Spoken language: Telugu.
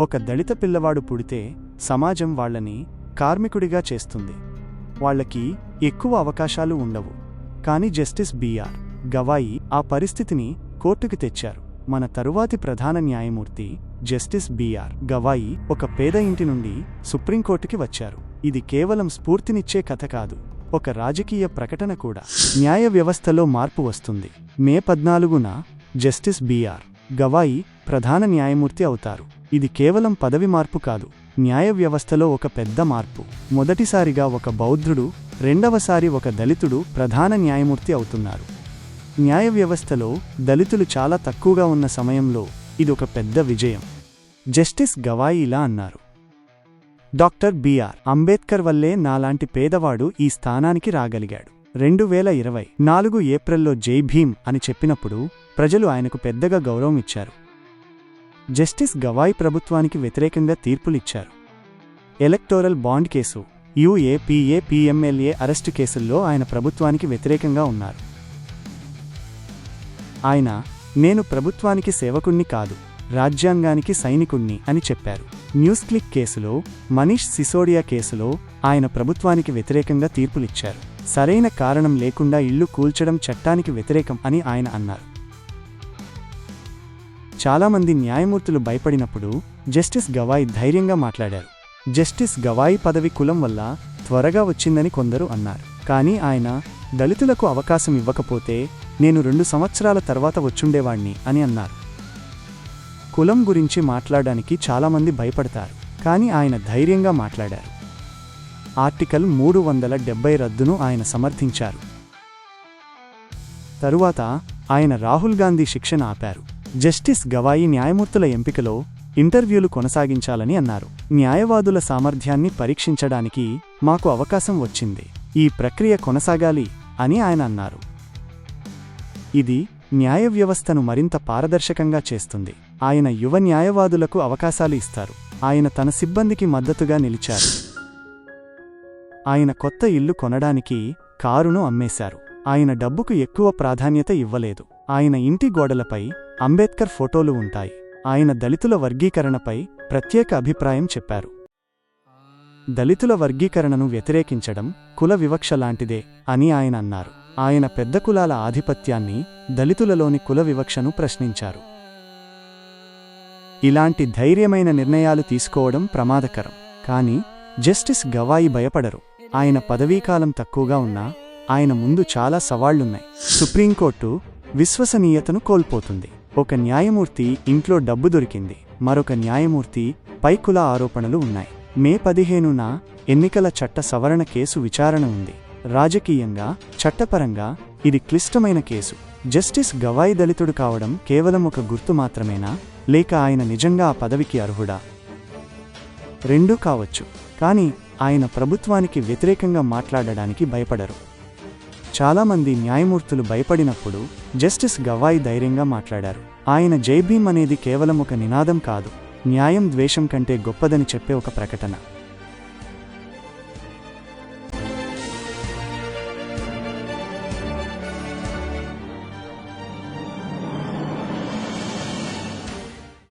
ఒక దళిత పిల్లవాడు పుడితే సమాజం వాళ్ళని కార్మికుడిగా చేస్తుంది. వాళ్ళకి ఎక్కువ అవకాశాలు ఉండవు. కాని జస్టిస్ బిఆర్ గవాయి ఆ పరిస్థితిని కోర్టుకు తెచ్చారు. మన తరువాతి ప్రధాన న్యాయమూర్తి జస్టిస్ బిఆర్ గవాయి ఒక పేద ఇంటి నుండి సుప్రీంకోర్టుకి వచ్చారు. ఇది కేవలం స్ఫూర్తినిచ్చే కథ కాదు. ఒక రాజకీయ ప్రకటన కూడా. న్యాయ వ్యవస్థలో మార్పు వస్తుంది. మే పద్నాలుగున జస్టిస్ బిఆర్ గవాయి ప్రధాన న్యాయమూర్తి అవుతారు. ఇది కేవలం పదవి మార్పు కాదు న్యాయ వ్యవస్థలో ఒక పెద్ద మార్పు. మొదటిసారిగా ఒక బౌద్ధుడు రెండవసారి ఒక దళితుడు ప్రధాన న్యాయమూర్తి అవుతున్నారు. న్యాయ వ్యవస్థలో దళితులు చాలా తక్కువగా ఉన్న సమయంలో ఇది ఒక పెద్ద విజయం. జస్టిస్ గవాయి ఇలా అన్నారు. డాక్టర్ బిఆర్ అంబేద్కర్ వల్లే నాలాంటి పేదవాడు ఈ స్థానానికి రాగలిగాడు. రెండు వేల ఇరవై నాలుగు ఏప్రిల్లో జై భీమ్ అని చెప్పినప్పుడు ప్రజలు ఆయనకు పెద్దగా గౌరవం ఇచ్చారు. జస్టిస్ గవాయ్ ప్రభుత్వానికి వ్యతిరేకంగా తీర్పులిచ్చారు. Electoral bond case UAPA PMLA arrest కేసుల్లో ఆయన ప్రభుత్వానికి వ్యతిరేకంగా ఉన్నారు. ఆయన నేను ప్రభుత్వానికి సేవకుణ్ణి కాదు రాజ్యాంగానికి సైనికుణ్ణి అని చెప్పారు. న్యూస్ క్లిక్ కేసులో మనీష్ సిసోడియా కేసులో ఆయన ప్రభుత్వానికి వ్యతిరేకంగా తీర్పులిచ్చారు. సరైన కారణం లేకుండా ఇల్లు కూల్చడం చట్టానికి వ్యతిరేకం అని ఆయన అన్నారు. చాలామంది న్యాయమూర్తులు భయపడినప్పుడు జస్టిస్ గవాయ్ ధైర్యంగా మాట్లాడారు. జస్టిస్ గవాయ్ పదవి కులం వల్ల త్వరగా వచ్చిందని కొందరు అన్నారు. కానీ ఆయన దళితులకు అవకాశం ఇవ్వకపోతే నేను రెండు సంవత్సరాల తర్వాత వచ్చుండేవాణ్ణి అని అన్నారు. కులం గురించి మాట్లాడడానికి చాలామంది భయపడతారు కానీ ఆయన ధైర్యంగా మాట్లాడారు. ఆర్టికల్ మూడు వందల డెబ్బై రద్దును ఆయన సమర్థించారు. తరువాత ఆయన రాహుల్ గాంధీ శిక్షణ ఆపారు. జస్టిస్ గవాయి న్యాయమూర్తుల ఎంపికలో ఇంటర్వ్యూలు కొనసాగించాలని అన్నారు. న్యాయవాదుల సామర్థ్యాన్ని పరీక్షించడానికి మాకు అవకాశం వచ్చింది. ఈ ప్రక్రియ కొనసాగాలి అని ఆయన అన్నారు. ఇది న్యాయ వ్యవస్థను మరింత పారదర్శకంగా చేస్తుంది. ఆయన యువ న్యాయవాదులకు అవకాశాలు ఇస్తారు. ఆయన తన సిబ్బందికి మద్దతుగా నిలిచారు. ఆయన కొత్త ఇల్లు కొనడానికి కారును అమ్మేశారు. ఆయన డబ్బుకు ఎక్కువ ప్రాధాన్యత ఇవ్వలేదు. ఆయన ఇంటి గోడలపై అంబేద్కర్ ఫోటోలు ఉంటాయి. ఆయన దళితుల వర్గీకరణపై ప్రత్యేక అభిప్రాయం చెప్పారు. దళితుల వర్గీకరణను వ్యతిరేకించడం కుల వివక్ష లాంటిదే అని ఆయన అన్నారు. ఆయన పెద్ద కులాల ఆధిపత్యాన్ని దళితులలోని కుల వివక్షను ప్రశ్నించారు. ఇలాంటి ధైర్యమైన నిర్ణయాలు తీసుకోవడం ప్రమాదకరం. కాని జస్టిస్ గవాయి భయపడరు. ఆయన పదవీకాలం తక్కువగా ఉన్నా ఆయన ముందు చాలా సవాళ్ళున్నాయి. సుప్రీంకోర్టు విశ్వసనీయతను కోల్పోతుంది. ఒక న్యాయమూర్తి ఇంట్లో డబ్బు దొరికింది. మరొక న్యాయమూర్తి పైకుల ఆరోపణలు ఉన్నాయి. మే పదిహేనున ఎన్నికల చట్ట సవరణ కేసు విచారణ ఉంది. రాజకీయంగా చట్టపరంగా ఇది క్లిష్టమైన కేసు. జస్టిస్ గవాయి దళితుడు కావడం కేవలం ఒక గుర్తు మాత్రమేనా? లేక ఆయన నిజంగా ఆ పదవికి అర్హుడా? రెండూ కావచ్చు. కానీ ఆయన ప్రభుత్వానికి వ్యతిరేకంగా మాట్లాడడానికి భయపడరు. చాలామంది న్యాయమూర్తులు భయపడినప్పుడు జస్టిస్ గవాయి ధైర్యంగా మాట్లాడారు. ఆయన జైభీం అనేది కేవలం ఒక నినాదం కాదు న్యాయం ద్వేషం కంటే గొప్పదని చెప్పే ఒక ప్రకటన.